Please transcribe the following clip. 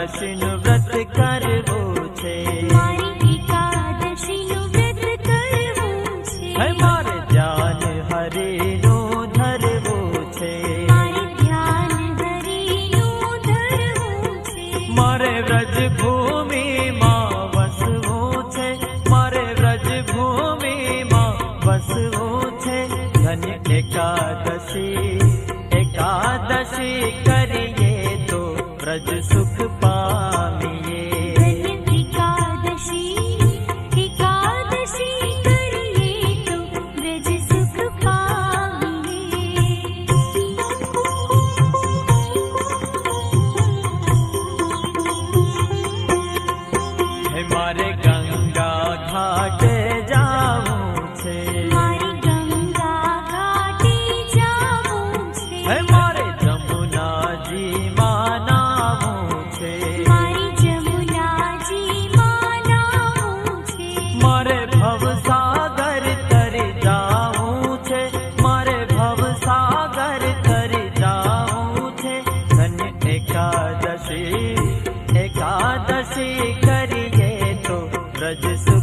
એકાદશીનું વ્રત કરવું છે. મારી ધ્યાન હરિનું ધરવું મારે વ્રજ ભૂમિમાં વસવું છે. મારે વ્રજ ભૂમિમાં વસવું છે. ધન્ય એકાદશી એકાદશી કરીએ તો વ્રજ સુખ મારે ગંગા ઘાટે જાવું છે. મારે ગંગા ઘાટે જાવું છે. હે મારે જમુનાજી ભવસા सज सु